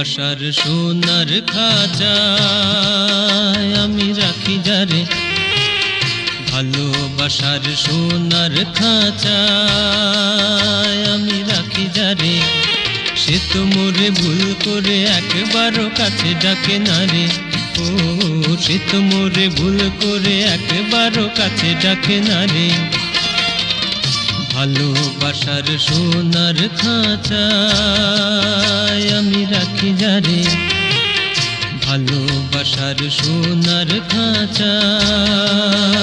ভালোবাসার সোনার খাঁচায় আমি রাখি যারে। ভালোবাসার সোনার খাঁচায় আমি রাখি যারে। সে তো মোরে ভুল করে একবারও কাছে ডাকে না রে। ও, সে তো মোরে ভুল করে একবারও কাছে ডাকে না রে। ভালোবাসার সোনার খাঁচায় রাখি যারে। ভালোবাসার সোনার খাঁচায়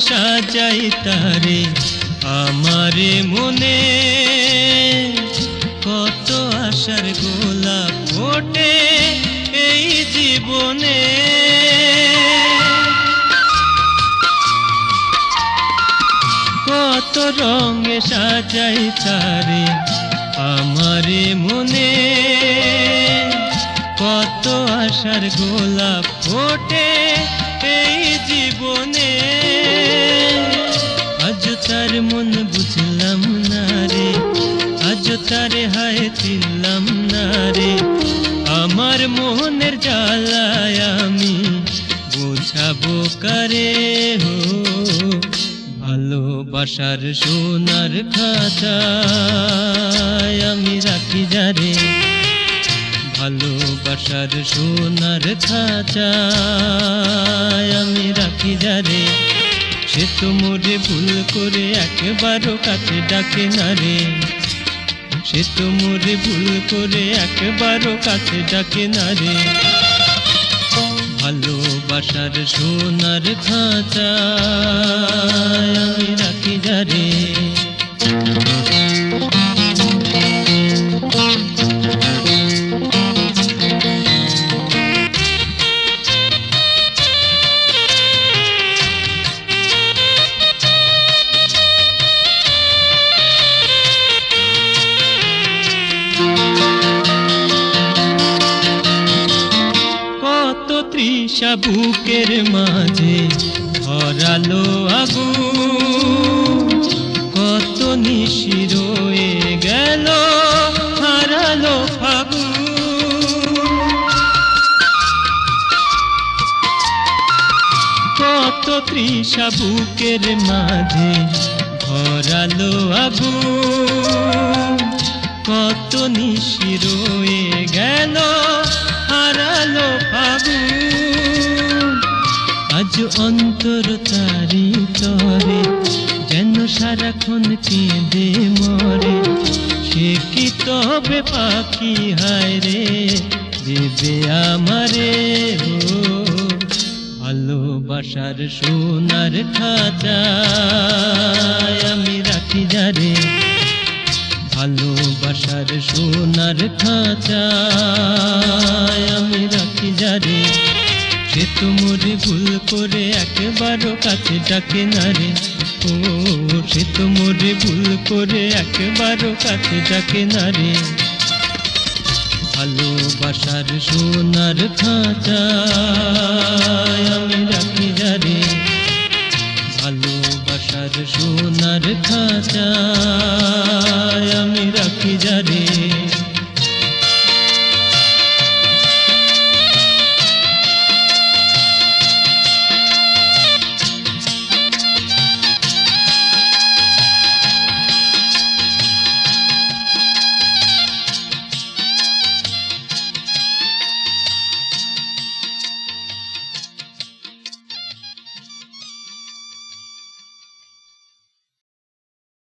সাজাই তারে, আমারে মনে। কত আশার গোলাপ ফোটে এই জীবনে। কত রঙে সাজাই তারে, আমারে মনে। কত আশার গোলাপ ফোটে এই জীবনে। জ্বালায় আমি বোঝাবো কারে হো। ভালোবাসার সোনার খাঁচায় আমি রাখি যারে। ভালোবাসার সোনার খাঁচায় আমি রাখি যারে। সে তো মোরে ভুল করে একবারও কাছে ডাকে না রে। সে তো মোরে ভুল করে একবারও কাছে ডাকে না রে। ভালোবাসার সোনার খাঁচা আমি রাখি বুকের মাঝে ধরালো আগু কত নিশি রয়ে গেল, হারালো ফাগু কত তৃষা বুকের মাঝে ধরালো আগু কত নিশি রয়ে গেল, হারালো ফাগুন। অন্তর তারি তরে যেন সারাক্ষণ কেঁদে মরে। সে কি তবে পাখি হায় রে, দেবে আমারে ও ভালোবাসার সোনার খাঁচায় আমি রাখি যারে। ভালোবাসার সোনার খাঁচায় একবারও কাছে ডাকে না রে ও, সে তো মোরে ভুল করে একবারও কাছে ডাকে না রে ভালোবাসার সোনার রাখি